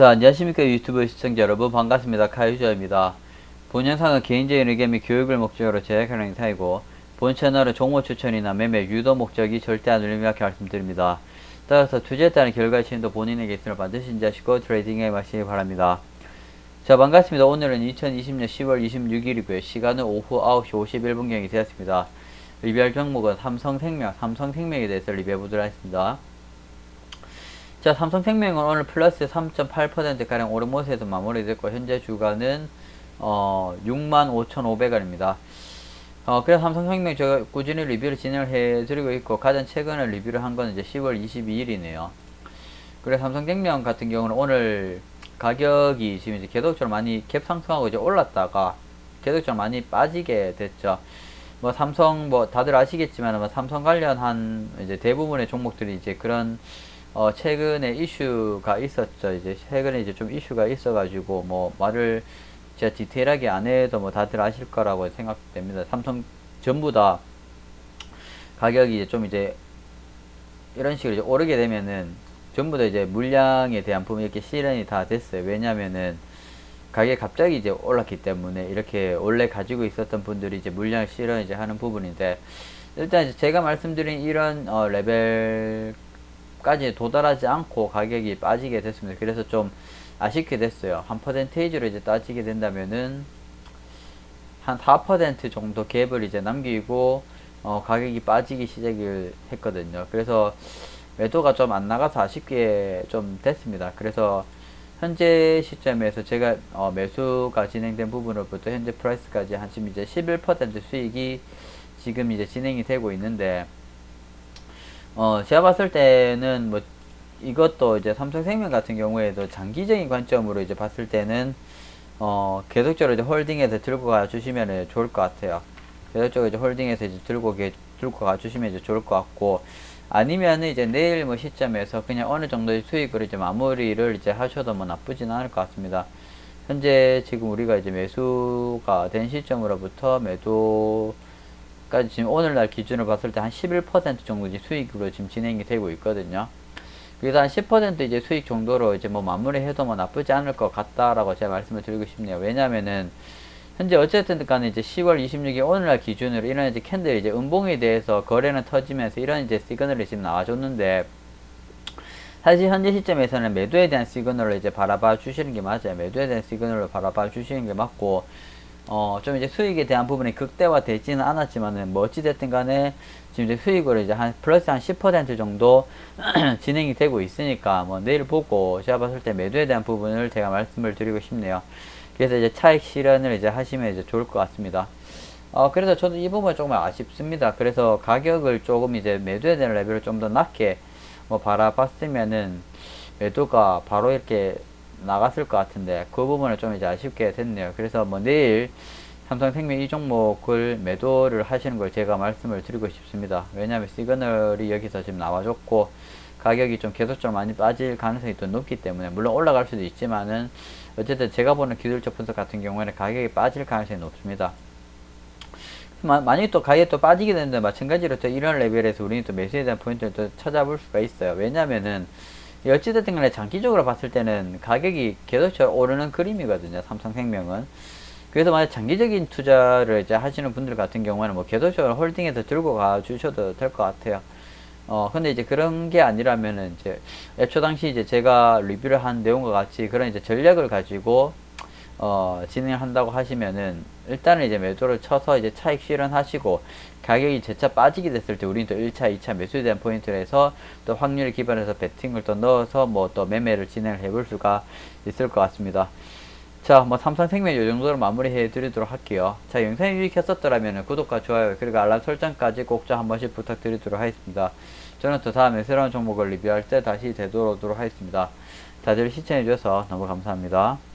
자, 안녕하십니까 유튜브 시청자 여러분 반갑습니다. 카유저입니다. 본 영상은 개인적인 의견 및 교육을 목적으로 제작하는 행사이고 본 채널은 종목 추천이나 매매 유도 목적이 절대 아니라 이렇게 말씀드립니다. 따라서 투자에 따른 결과 책임도 본인에게 있음을 반드시 인지하시고 트레이딩에 마시기 바랍니다. 자 반갑습니다. 오늘은 2020년 10월 26일이고요. 시간은 오후 9시 51분경이 되었습니다. 리뷰할 종목은 삼성생명, 삼성생명에 대해서 리뷰해보도록 하겠습니다. 자, 삼성생명은 오늘 플러스 3.8%가량 오른 모습에서 마무리됐고, 현재 주가는, 어, 65,500원입니다. 어, 그래서 삼성생명 제가 꾸준히 리뷰를 진행을 해드리고 있고, 가장 최근에 리뷰를 한 건 이제 10월 22일이네요. 그래서 삼성생명 같은 경우는 오늘 가격이 지금 이제 계속적으로 많이 갭 상승하고 이제 올랐다가 계속적으로 많이 빠지게 됐죠. 뭐 삼성 뭐 다들 아시겠지만 뭐 삼성 관련한 이제 대부분의 종목들이 이제 그런 어 최근에 이슈가 있었죠. 이제 최근에 이제 좀 이슈가 있어가지고 뭐 말을 제가 디테일하게 안 해도 뭐 다들 아실 거라고 생각됩니다. 삼성 전부 다 가격이 이제 좀 이제 이런 식으로 이제 오르게 되면은 전부 다 이제 물량에 대한 부분이 이렇게 실현이 다 됐어요. 왜냐면은 가격이 갑자기 이제 올랐기 때문에 이렇게 원래 가지고 있었던 분들이 이제 물량 실현 이제 하는 부분인데 일단 제가 말씀드린 이런 어 레벨 까지 도달하지 않고 가격이 빠지게 됐습니다. 그래서 좀 아쉽게 됐어요. 한 퍼센테이지로 이제 따지게 된다면은 한 4% 정도 갭을 이제 남기고 어 가격이 빠지기 시작을 했거든요. 그래서 매도가 좀 안 나가서 아쉽게 좀 됐습니다. 그래서 현재 시점에서 제가 어 매수가 진행된 부분으로부터 현재 프라이스까지 한 지금 이제 11% 수익이 지금 이제 진행이 되고 있는데 어 제가 봤을 때는 뭐 이것도 이제 삼성생명 같은 경우에도 장기적인 관점으로 이제 봤을 때는 어 계속적으로 이제 홀딩해서 들고 가 주시면 좋을 것 같아요. 계속적으로 이제 홀딩해서 이제 들고 게, 들고 가 주시면 이제 좋을 것 같고 아니면은 이제 내일 뭐 시점에서 그냥 어느 정도의 수익으로 이제 마무리를 이제 하셔도 뭐 나쁘진 않을 것 같습니다. 현재 지금 우리가 이제 매수가 된 시점으로부터 매도 까지 지금 오늘날 기준으로 봤을 때 한 11% 정도 이제 수익으로 지금 진행이 되고 있거든요. 그래서 한 10% 이제 수익 정도로 이제 뭐 마무리해도 뭐 나쁘지 않을 것 같다라고 제가 말씀을 드리고 싶네요. 왜냐면은 현재 어쨌든 간에 이제 10월 26일 오늘날 기준으로 이런 이제 캔들 이제 음봉에 대해서 거래는 터지면서 이런 이제 시그널이 지금 나와줬는데 사실 현재 시점에서는 매도에 대한 시그널을 이제 바라봐 주시는 게 맞아요. 매도에 대한 시그널을 바라봐 주시는 게 맞고 어, 좀 이제 수익에 대한 부분이 극대화 되지는 않았지만은, 뭐 어찌됐든 간에, 지금 이제 수익으로 이제 한, 플러스 한 10% 정도 진행이 되고 있으니까, 뭐 내일 보고, 제가 봤을 때 매도에 대한 부분을 제가 말씀을 드리고 싶네요. 그래서 이제 차익 실현을 이제 하시면 이제 좋을 것 같습니다. 어, 그래서 저도 이 부분이 조금 아쉽습니다. 그래서 가격을 조금 이제 매도에 대한 레벨을 좀 더 낮게, 뭐 바라봤으면은, 매도가 바로 이렇게 나갔을 것 같은데 그 부분을 좀 이제 아쉽게 됐네요. 그래서 뭐 내일 삼성생명 이 종목을 매도를 하시는 걸 제가 말씀을 드리고 싶습니다. 왜냐하면 시그널이 여기서 지금 나와줬고 가격이 좀 계속적으로 많이 빠질 가능성이 또 높기 때문에 물론 올라갈 수도 있지만은 어쨌든 제가 보는 기술적 분석 같은 경우에는 가격이 빠질 가능성이 높습니다. 만약에 또 가격이 또 빠지게 되는데 마찬가지로 또 이런 레벨에서 우리는 또 매수에 대한 포인트를 또 찾아볼 수가 있어요. 왜냐면은 어찌됐든 간에 장기적으로 봤을 때는 가격이 계속적으로 오르는 그림이거든요. 삼성생명은. 그래서 만약 장기적인 투자를 이제 하시는 분들 같은 경우에는 뭐 계속적으로 홀딩해서 들고 가 주셔도 될 것 같아요. 어, 근데 이제 그런 게 아니라면은 이제 애초 당시 이제 제가 리뷰를 한 내용과 같이 그런 이제 전략을 가지고 어, 진행을 한다고 하시면은 일단은 이제 매도를 쳐서 이제 차익 실현하시고 가격이 재차 빠지게 됐을 때 우리는 또 1차, 2차 매수에 대한 포인트를 해서 또 확률을 기반해서 베팅을 또 넣어서 뭐 또 매매를 진행을 해볼 수가 있을 것 같습니다. 자, 뭐 삼성생명 이 정도로 마무리해 드리도록 할게요. 자, 영상이 유익했었더라면 구독과 좋아요 그리고 알람 설정까지 꼭 좀 한 번씩 부탁드리도록 하겠습니다. 저는 또 다음에 새로운 종목을 리뷰할 때 다시 되돌아오도록 하겠습니다. 다들 시청해 주셔서 너무 감사합니다.